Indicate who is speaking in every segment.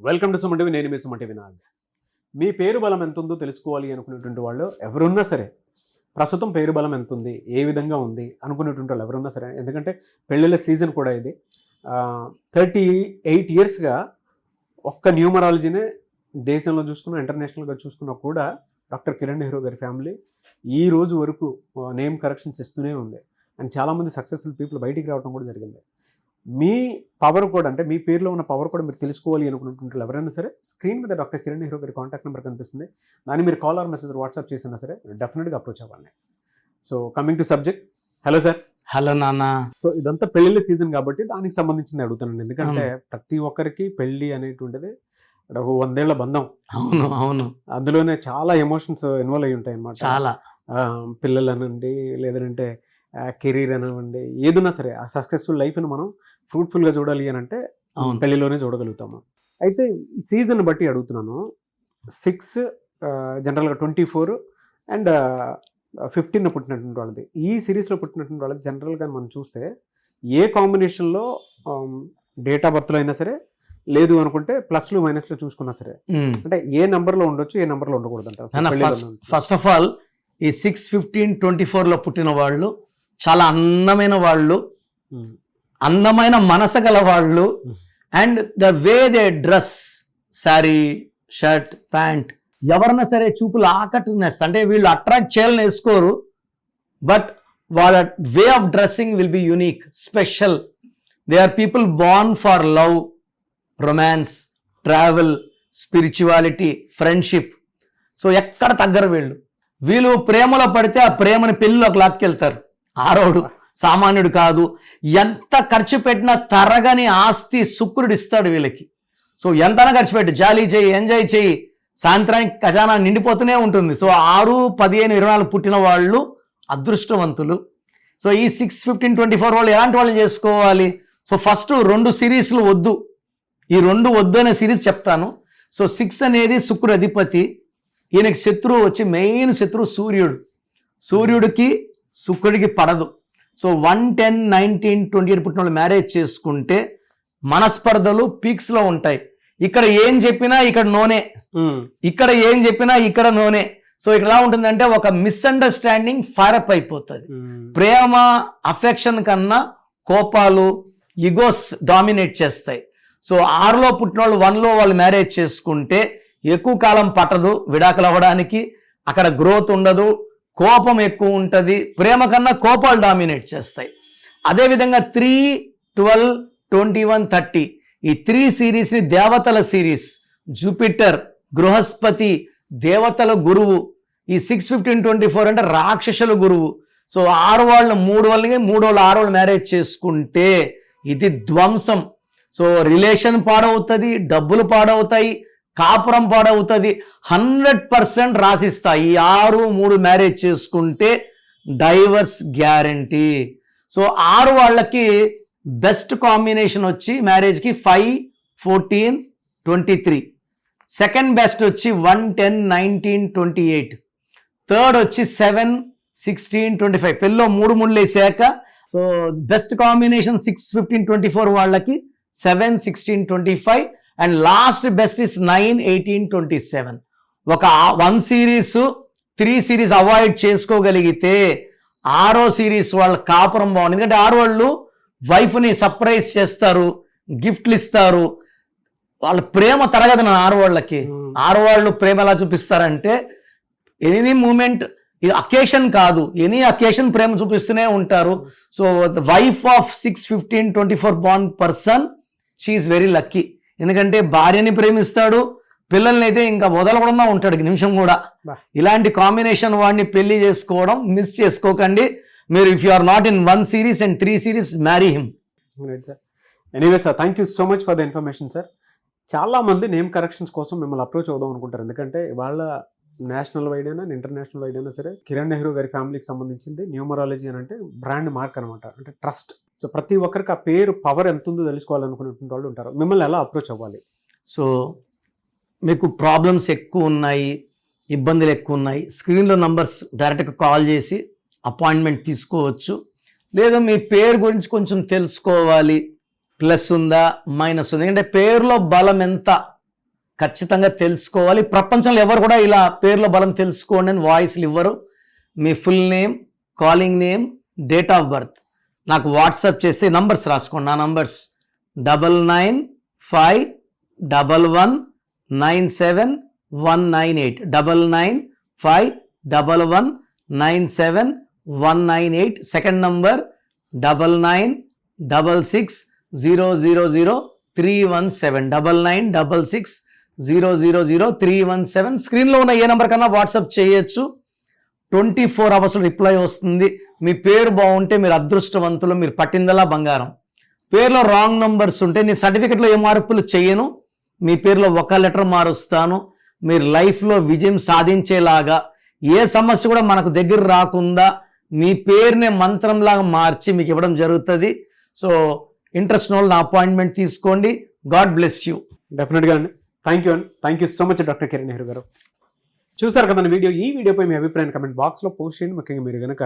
Speaker 1: Welcome to సుమంటివి నేను మీ సుమంటి వినాగ్ మీ పేరు బలం ఎంత ఉందో తెలుసుకోవాలి అనుకునేటువంటి వాళ్ళు ఎవరున్నా సరే ప్రస్తుతం పేరు బలం ఎంత ఉంది ఏ విధంగా ఉంది అనుకునేటువంటి వాళ్ళు ఎవరున్నా సరే ఎందుకంటే పెళ్ళిళ్ళ సీజన్ కూడా ఇది. థర్టీ ఎయిట్ ఇయర్స్గా ఒక్క న్యూమరాలజీనే దేశంలో చూసుకున్న ఇంటర్నేషనల్గా చూసుకున్నా కూడా డాక్టర్ కిరణ్ నెహ్రూ గారి ఫ్యామిలీ ఈ రోజు వరకు నేమ్ కరెక్షన్స్ ఇస్తూనే ఉంది. అండ్ చాలామంది సక్సెస్ఫుల్ పీపుల్ బయటికి రావడం కూడా జరిగింది. మీ పవర్ కూడా అంటే మీ పేరులో ఉన్న పవర్ కూడా మీరు తెలుసుకోవాలి అనుకుంటుంటారు ఎవరైనా సరే స్క్రీన్ మీద డాక్టర్ కిరణ్ నెహ్రూ గారి కాంటాక్ట్ నెంబర్ కనిపిస్తుంది. దాన్ని మీరు కాల్ ఆర్ మెసేజ్ వాట్సాప్ చేసినా సరే డెఫినెట్గా అప్రోచ్ అవ్వండి so coming to subject hello sir
Speaker 2: hello నాన్న.
Speaker 1: సో ఇదంతా పెళ్ళిళ్ళ సీజన్ కాబట్టి దానికి సంబంధించింది అడుగుతానండి ఎందుకంటే ప్రతి ఒక్కరికి పెళ్ళి అనేటువంటిది ఒక వందేళ్ళ బంధం.
Speaker 2: అవును అవును.
Speaker 1: అందులోనే చాలా ఎమోషన్స్ ఇన్వాల్వ్ అయి ఉంటాయి అన్నమాట
Speaker 2: చాలా
Speaker 1: పిల్లలు అనండి లేదంటే కెరీర్ అనివ్వండి ఏదున్నా సరే ఆ సక్సెస్ఫుల్ లైఫ్ని మనం ఫ్రూట్ఫుల్గా చూడాలి అని అంటే పెళ్ళిలోనే చూడగలుగుతాము. అయితే ఈ సీజన్ బట్టి అడుగుతున్నాను. సిక్స్ జనరల్గా ట్వంటీ ఫోర్ అండ్ ఫిఫ్టీన్ పుట్టినటువంటి వాళ్ళది. ఈ సిరీస్లో పుట్టినటువంటి వాళ్ళది జనరల్గా మనం చూస్తే ఏ కాంబినేషన్లో డేట్ ఆఫ్ బర్త్లో అయినా సరే లేదు అనుకుంటే ప్లస్లు మైనస్లు చూసుకున్నా సరే. అంటే ఏ నెంబర్లో ఉండొచ్చు ఏ నెంబర్లో ఉండకూడదు అంటారు.
Speaker 2: ఫస్ట్ ఆఫ్ ఆల్ ఈ సిక్స్ ఫిఫ్టీన్ ట్వంటీ ఫోర్లో పుట్టిన వాళ్ళు చాలా అందమైన వాళ్ళు. అందమైన మనసు గల వాళ్ళు. And the way they dress sari shirt pant ఎవరన్నా సరే చూపులు ఆకట్టునేస్తా అంటే వీళ్ళు అట్రాక్ట్ చేయాలని వేసుకోరు బట్ వాళ్ళ way of dressing will be unique special. They are people born for love romance travel spirituality friendship. So ఎక్కడ తగ్గరు వీళ్ళు. వీళ్ళు ప్రేమలో పడితే ఆ ప్రేమని పెళ్ళిలోకి లాక్కెళ్తారు. ఆరోడు సామాన్యుడు కాదు. ఎంత ఖర్చు పెట్టినా తరగని ఆస్తి శుక్రుడు ఇస్తాడు వీళ్ళకి. సో ఎంతైనా ఖర్చు పెట్టు. జాలీ చేయి ఎంజాయ్ చేయి. సాయంత్రానికి ఖజానా నిండిపోతూనే ఉంటుంది. సో ఆరు పదిహేను ఇరవై నాలుగు పుట్టిన వాళ్ళు అదృష్టవంతులు. సో ఈ సిక్స్ ఫిఫ్టీన్ ట్వంటీ ఫోర్ వాళ్ళు ఎలాంటి వాళ్ళు చేసుకోవాలి? సో ఫస్ట్ రెండు సిరీస్లు వద్దు. ఈ రెండు వద్దు అనే సిరీస్ చెప్తాను. సో సిక్స్ అనేది శుక్రుడు అధిపతి ఈయనకి శత్రువు వచ్చి మెయిన్ శత్రువు సూర్యుడు. సూర్యుడికి శుక్రుడికి పడదు. So one ten nineteen twenty eight పుట్టిన వాళ్ళు మ్యారేజ్ చేసుకుంటే మనస్పర్ధలు పీక్స్లో ఉంటాయి. ఇక్కడ ఏం చెప్పినా ఇక్కడ నోనే. ఇక్కడ ఏం చెప్పినా ఇక్కడ నోనే. సో ఇక్కడ ఎలా ఉంటుందంటే ఒక మిస్అండర్స్టాండింగ్ ఫైరప్ అయిపోతుంది. ప్రేమ అఫెక్షన్ కన్నా కోపాలు ఇగోస్ డామినేట్ చేస్తాయి. సో ఆరులో పుట్టిన వాళ్ళు వన్లో వాళ్ళు మ్యారేజ్ చేసుకుంటే ఎక్కువ కాలం పట్టదు విడాకులు అవ్వడానికి. అక్కడ గ్రోత్ ఉండదు. కోపం ఎక్కువ ఉంటుంది ప్రేమ కన్నా కోపాలు డామినేట్ చేస్తాయి. అదేవిధంగా three twelve twenty one thirty ఈ త్రీ సిరీస్ని దేవతల సిరీస్ జూపిటర్ బృహస్పతి దేవతల గురువు ఈ సిక్స్ ఫిఫ్టీన్ ట్వంటీ ఫోర్ అంటే రాక్షసుల గురువు. సో ఆరు వాళ్ళు మూడు వాళ్ళని మూడు వాళ్ళు ఆరు వాళ్ళు మ్యారేజ్ చేసుకుంటే ఇది ధ్వంసం. సో రిలేషన్ పాడవుతుంది డబ్బులు పాడవుతాయి కాపురం పాడవుతుంది. హండ్రెడ్ పర్సెంట్ రాసిస్తాయి ఈ ఆరు మూడు మ్యారేజ్ చేసుకుంటే డైవర్స్ గ్యారంటీ. సో ఆరు వాళ్ళకి బెస్ట్ కాంబినేషన్ వచ్చి మ్యారేజ్కి five fourteen twenty three. Second best వచ్చి one ten nineteen twenty eight. Third వచ్చి సెవెన్ సిక్స్టీన్ ట్వంటీ ఫైవ్. పెళ్ళో మూడు ముళ్ళు వేసాక so best combination six fifteen twenty four వాళ్ళకి seven sixteen twenty five. And last best is nine eighteen twenty seven ఒక one series three series avoid చేసుకోగలిగితే ఆరో series వాళ్ళ కాపురం బాగుంది. ఎందుకంటే ఆరు వాళ్ళు వైఫ్ని సర్ప్రైజ్ చేస్తారు గిఫ్ట్లు ఇస్తారు. వాళ్ళ ప్రేమ తరగదు నా ఆరు వాళ్ళకి.
Speaker 1: ఉమ్.
Speaker 2: ఆరు వాళ్ళు ప్రేమ ఎలా చూపిస్తారంటే ఎనీ మూమెంట్ ఇది అకేషన్ కాదు. ఎనీ అకేషన్ ప్రేమ చూపిస్తూనే ఉంటారు. So wife of six fifteen twenty four born person she very lucky ఎందుకంటే భార్యని ప్రేమిస్తాడు పిల్లల్ని అయితే ఇంకా వదలకుండా ఉంటాడు నిమిషం కూడా. ఇలాంటి కాంబినేషన్ వాడిని పెళ్ళి చేసుకోవడం మిస్ చేసుకోకండి. మీరు if you are not in one series and three series marry him.
Speaker 1: Right sir anyway sir thank you so much for the information sir చాలా మంది నేమ్ కరెక్షన్స్ కోసం మిమ్మల్ని అప్రోచ్ అవుదాం అనుకుంటారు. ఎందుకంటే వాళ్ళ నేషనల్ వైడ్ అయినా ఇంటర్నేషనల్ వైడ్ అయినా సరే కిరణ్ నెహ్రూ గారి ఫ్యామిలీకి సంబంధించింది న్యూమరాలజీ అని అంటే బ్రాండ్ మార్క్ అనమాట అంటే ట్రస్ట్ సో ప్రతి ఒక్కరికి ఆ పేరు పవర్ ఎంత ఉందో తెలుసుకోవాలనుకునేటువంటి వాళ్ళు ఉంటారు. మిమ్మల్ని ఎలా అప్రోచ్ అవ్వాలి?
Speaker 2: సో మీకు ప్రాబ్లమ్స్ ఎక్కువ ఉన్నాయి ఇబ్బందులు ఎక్కువ ఉన్నాయి స్క్రీన్లో నంబర్స్ డైరెక్ట్గా కాల్ చేసి అపాయింట్మెంట్ తీసుకోవచ్చు. లేదా మీ పేరు గురించి కొంచెం తెలుసుకోవాలి. ప్లస్ ఉందా మైనస్ ఉందా? ఎందుకంటే పేరులో బలం ఎంత ఖచ్చితంగా తెలుసుకోవాలి. ప్రపంచంలో ఎవరు కూడా ఇలా పేర్ల బలం తెలుసుకోండి అని వాయిస్లు ఇవ్వరు. మీ full name calling name date of birth నాకు వాట్సాప్ చేస్తే నంబర్స్ రాసుకోండి. నా numbers double nine five double one nine seven one nine eight. Double nine five double one nine seven one nine eight. Second number double nine double six zero zero zero three one seven. Double nine double six zero zero zero three one seven. స్క్రీన్లో ఉన్న ఏ number కన్నా WhatsApp చేయొచ్చు. Twenty four అవర్స్లో reply వస్తుంది. మీ పేరు బాగుంటే మీరు అదృష్టవంతులు మీరు పట్టిందలా బంగారం. పేరులో రాంగ్ నంబర్స్ ఉంటే నేను సర్టిఫికెట్లో ఏ మార్పులు చేయను మీ పేరులో ఒక లెటర్ మారుస్తాను మీరు లైఫ్లో విజయం సాధించేలాగా ఏ సమస్య కూడా మనకు దగ్గర రాకుండా మీ పేరునే మంత్రంలాగా మార్చి మీకు ఇవ్వడం జరుగుతుంది. సో ఇంట్రెస్ట్ ఉన్న వాళ్ళు నా అపాయింట్మెంట్ తీసుకోండి. గాడ్ బ్లెస్ యూ
Speaker 1: డెఫినెట్గా అండి. థ్యాంక్ యూ అండి. Thank you so much doctor Kiran Nehru గారు. చూసారు కదా వీడియో? ఈ వీడియోపై మీ అభిప్రాయం కమెంట్ బాక్స్లో పోస్ట్ చేయండి. ముఖ్యంగా మీరు కనుక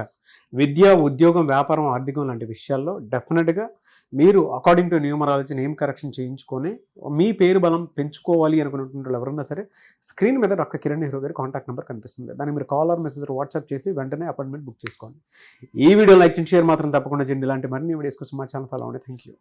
Speaker 1: విద్య ఉద్యోగం వ్యాపారం ఆర్థికం లాంటి విషయాల్లో డెఫినెట్గా మీరు according to numerology name correction చేయించుకొని మీ పేరు బలం పెంచుకోవాలి అనుకున్నటువంటి వాళ్ళు ఎవరన్నా సరే స్క్రీన్ మీద డాక్టర్ కిరణ్ నెహ్రూ గారి కాంటాక్ట్ నెంబర్ కనిపిస్తుంది. దాన్ని మీరు కాల్ ఆర్ మెసేజ్ వాట్సాప్ చేసి వెంటనే అపాయింట్మెంట్ బుక్ చేసుకోండి. ఈ వీడియో లైక్ చేసి షేర్ మాత్రం తప్పకుండా చేయండి. ఇలాంటి మరిన్ని వీడియోస్ కోసం మా ఛానల్ ఫాలో అవ్వండి. Thank you